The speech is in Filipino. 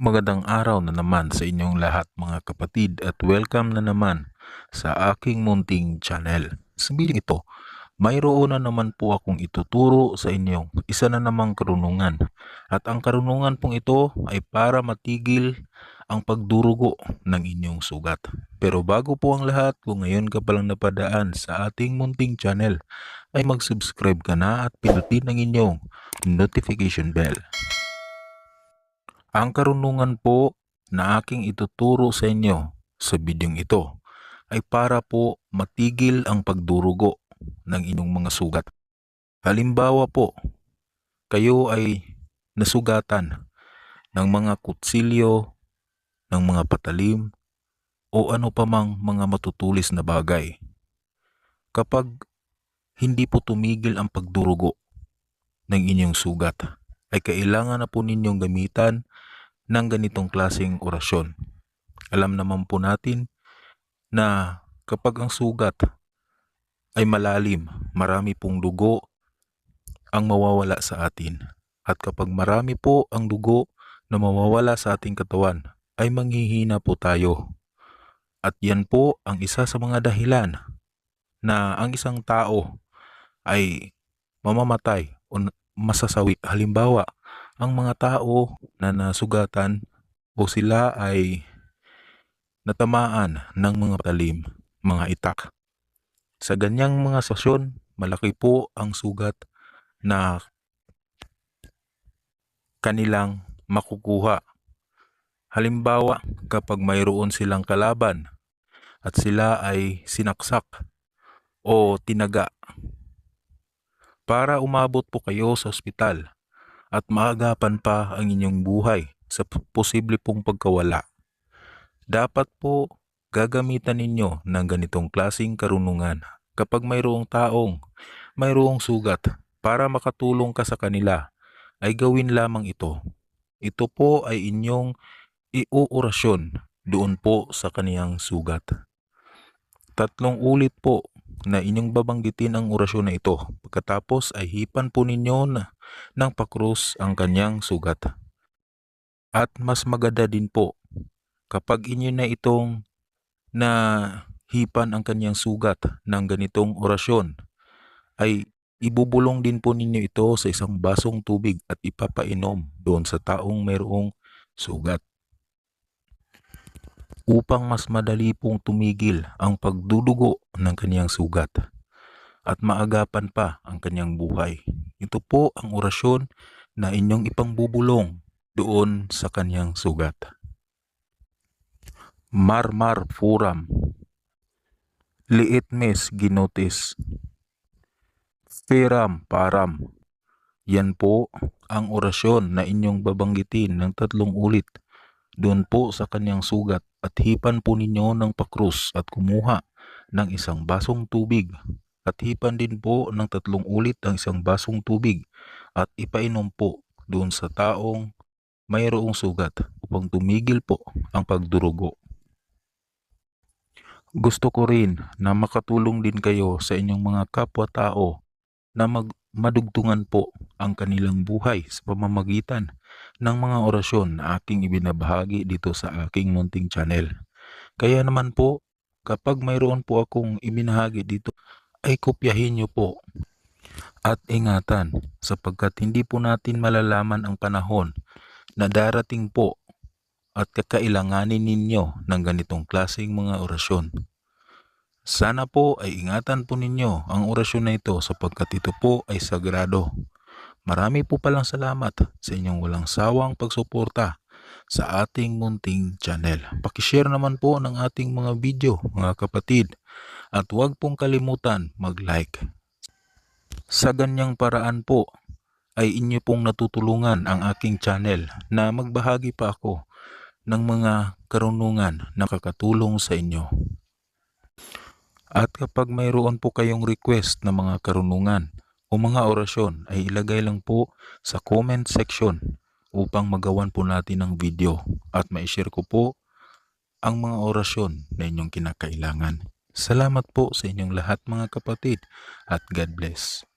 Magandang araw na naman sa inyong lahat mga kapatid at welcome na naman sa aking munting channel. Sa video ito, mayroon na naman po akong ituturo sa inyong isa na namang karunungan. At ang karunungan pong ito ay para matigil ang pagdurugo ng inyong sugat. Pero bago po ang lahat, kung ngayon ka palang napadaan sa ating munting channel, ay mag-subscribe ka na at pinutin ang inyong notification bell. Ang karunungan po na aking ituturo sa inyo sa bidyong ito ay para po matigil ang pagdurugo ng inyong mga sugat. Halimbawa po, kayo ay nasugatan ng mga kutsilyo, ng mga patalim, o ano pa mang mga matutulis na bagay. Kapag hindi po tumigil ang pagdurugo ng inyong sugat, ay kailangan na po ninyong gamitan ng ganitong klaseng orasyon. Alam naman po natin na kapag ang sugat ay malalim, marami pong dugo ang mawawala sa atin. At kapag marami po ang dugo na mawawala sa ating katawan, ay manghihina po tayo. At yan po ang isa sa mga dahilan na ang isang tao ay mamamatay o masasawi. Halimbawa, ang mga tao na nasugatan o sila ay natamaan ng mga talim, mga itak. Sa ganyang mga sitwasyon, malaki po ang sugat na kanilang makukuha. Halimbawa, kapag mayroon silang kalaban at sila ay sinaksak o tinaga para umabot po kayo sa ospital at maagapan pa ang inyong buhay sa posible pong pagkawala. Dapat po gagamitan ninyo ng ganitong klasing karunungan kapag mayroong taong mayroong sugat para makatulong ka sa kanila ay gawin lamang ito. Ito po ay inyong iuorasyon doon po sa kaniyang sugat. Tatlong ulit po na inyong babanggitin ang orasyon na ito. Pagkatapos ay hipan po ninyo na ng pakrus ang kanyang sugat. At mas maganda din po kapag inyo na itong na hipan ang kanyang sugat ng ganitong orasyon ay ibubulong din po ninyo ito sa isang basong tubig at ipapainom doon sa taong mayroong sugat upang mas madali pong tumigil ang pagdudugo ng kanyang sugat at maagapan pa ang kanyang buhay. Ito po ang orasyon na inyong ipangbubulong doon sa kanyang sugat. Marmar furam Liit mes ginotis. Feram param. Yan po ang orasyon na inyong babanggitin ng tatlong ulit doon po sa kanyang sugat at hipan po ninyo ng pakrus at kumuha ng isang basong tubig at hipan din po ng tatlong ulit ang isang basong tubig at ipainom po doon sa taong mayroong sugat upang tumigil po ang pagdurugo. Gusto ko rin na makatulong din kayo sa inyong mga kapwa-tao na mag madugtungan po ang kanilang buhay sa pamamagitan ng mga orasyon na aking ibinabahagi dito sa aking munting channel. Kaya naman po, kapag mayroon po akong ibinahagi dito, ay kopyahin nyo po at ingatan sapagkat hindi po natin malalaman ang panahon na darating po at kakailanganin ninyo ng ganitong klaseng mga orasyon. Sana po ay ingatan po ninyo ang orasyon na ito sapagkat ito po ay sagrado. Marami po palang salamat sa inyong walang sawang pagsuporta sa ating munting channel. Pakishare naman po ng ating mga video mga kapatid at huwag pong kalimutan mag-like. Sa ganyang paraan po ay inyo pong natutulungan ang aking channel na magbahagi pa ako ng mga karunungan na kakatulong sa inyo. At kapag mayroon po kayong request na mga karunungan o mga orasyon ay ilagay lang po sa comment section upang magawan po natin ng video at ma-share ko po ang mga orasyon na inyong kinakailangan. Salamat po sa inyong lahat mga kapatid at God bless.